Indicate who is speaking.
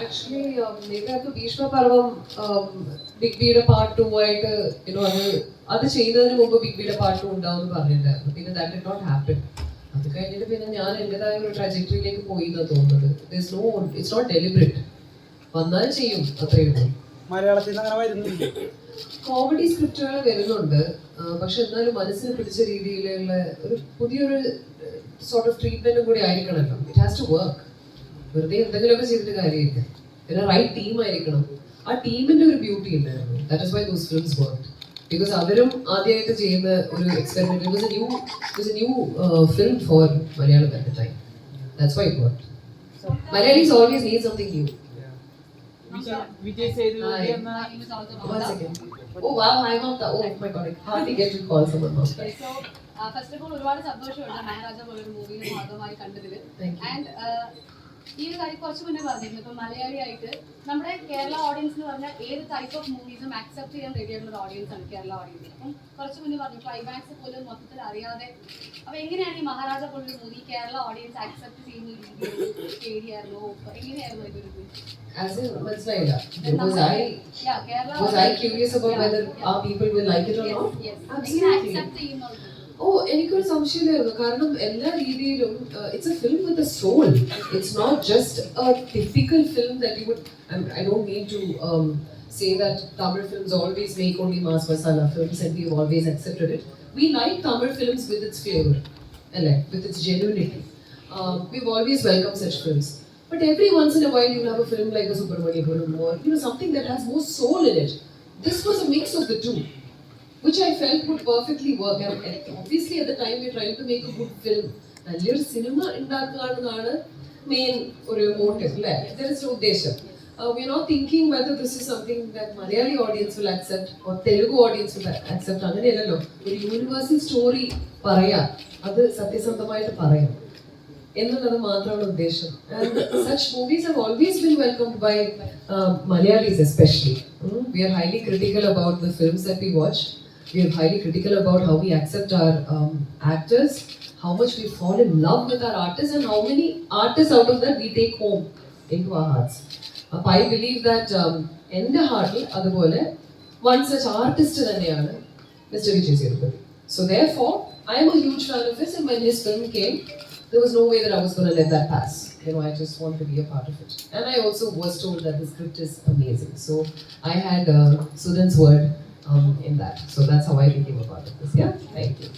Speaker 1: Actually ഇതിനകത്ത് Bheeshma Parvam big ബിയുടെ part two ആയിട്ട് യുനോ അത് അത് ചെയ്യുന്നതിന് മുമ്പ് ബിഗ് ബിയുടെ പാർട്ട് ടു ഉണ്ടാവും എന്ന് പറഞ്ഞിട്ടുണ്ടായിരുന്നു. പിന്നെ ദാറ്റ് ഡിഡ് നോട്ട് ഹാപ്പൻ അത് കഴിഞ്ഞിട്ട് പിന്നെ ഞാൻ എന്റെതായ ഒരു ട്രജക്ടറിയിലേക്ക് പോയി എന്നാണ് തോന്നുന്നത്. It's no it's not deliberate വന്നാൽ ചെയ്യും അത്രയേ ഉള്ളൂ.
Speaker 2: മലയാളത്തിൽ അങ്ങനെ വരുന്നില്ല.
Speaker 1: കോമഡി സ്ക്രിപ്റ്റുകൾ വരുന്നുണ്ട്. പക്ഷെ എന്നാലും മനസ്സിന് പിടിച്ച രീതിയിലുള്ള ഒരു പുതിയൊരു സോർട്ട് ഓഫ് ട്രീറ്റ്മെന്റും കൂടി ആയിരിക്കണമല്ലോ ഇറ്റ് ഹാസ് ടു വർക്ക് വെറുതെ എന്തെങ്കിലുമൊക്കെ ചെയ്തിട്ട് കാര്യമില്ല. പിന്നെ റൈറ്റ് ടീം ആയിരിക്കണം. ആ ടീമിന്റെ ഒരു ബ്യൂട്ടി ഉണ്ടായിരുന്നു. That is why those films work because അവരും ആദ്യമായിട്ട് ചെയ്യുന്ന ഒരു experiment it was a new it was a new film for Malayalam at the time that's why it work Malayalis always need
Speaker 2: something new Vijay-
Speaker 1: Sethupathi.
Speaker 2: എന്ന.
Speaker 3: So first of all ഒരുപാട് സന്തോഷമുണ്ട്. മഹാരാജ പോലൊരു മൂവിയിൽ ഭാഗമായി കണ്ടതിൽ ആൻഡ് ഈ ഒരു കാര്യം കുറച്ച് മുന്നേ പറഞ്ഞിരുന്നു ഇപ്പൊ മലയാളിയായിട്ട് നമ്മുടെ കേരള ഓഡിയൻസ് എന്ന് പറഞ്ഞാൽ ഏത് ടൈപ്പ് ഓഫ് മൂവീസും ആക്സെപ്റ്റ് ചെയ്യാൻ റെഡി ആയിട്ടുള്ള ഓഡിയൻസ് ആണ് കേരള ഓഡിയൻസ് അപ്പം കുറച്ച് മുന്നേ പറഞ്ഞു ക്ലൈമാക്സ് പോലും മൊത്തത്തിൽ അറിയാതെ അപ്പൊ എങ്ങനെയാണ് ഈ മഹാരാജ പോലൊരു മൂവി കേരള ഓഡിയൻസ് ആക്സെപ്റ്റ് ചെയ്യുന്ന രീതി രീതിയിൽ പേടിയായിരുന്നോ എങ്ങനെയായിരുന്നു ഇതൊരു
Speaker 1: As in, മനസ്സിലായില്ല. Was I
Speaker 3: Yeah,
Speaker 1: was I curious about whether our people will like it or
Speaker 3: Yes,
Speaker 1: not?
Speaker 3: yes.
Speaker 1: Absolutely.
Speaker 3: accept
Speaker 1: ഓ എനിക്കൊരു സംശയമായിരുന്നു കാരണം എല്ലാ രീതിയിലും it's a film with a soul it's not just a typical film that you would I don't need to say that Tamil films always make only mass masala films and we always accepted it we like Tamil films with its flavour അല്ലേ with its genuinity we've always welcomed such films. But every once in a while, you'll have a film like a Subramaniapuram or you know something that has more soul in it. This was a mix of the two, which I felt would perfectly work. And obviously, at the time, we're trying to make a good film. നല്ലൊരു സിനിമ ഉണ്ടാക്കുകയാണെന്നാണ് main ഒരു motive അല്ലേ ഇതൊരു ഉദ്ദേശം? We not thinking whether this is something that Malayali audience will accept or Telugu audience will accept അങ്ങനെയല്ലല്ലോ. ഒരു universal story പറയാം. അത് സത്യസന്ധമായിട്ട് പറയാം. എന്നുള്ളത് മാത്രമാണ് ഉദ്ദേശം. Such movies have always been welcome by Malayalis especially we are highly critical about the films that we watch We are highly critical about how we accept our actors how much we fall in love with our artists and how many artists out of that we take home into our hearts. അപ്പൊ I believe that എൻ്റെ ഹാർട്ടിൽ അതുപോലെ one such artist തന്നെയാണ് mister Vijay Sethupathi so therefore I am a huge fan of his and when his film came there was no way that I was going to let that pass. You know, I just want to be a part of it. And I also was told that the script is amazing. So I had uh, Sudan's word um, in that. So that's how I became a part of this. Yeah, thank you.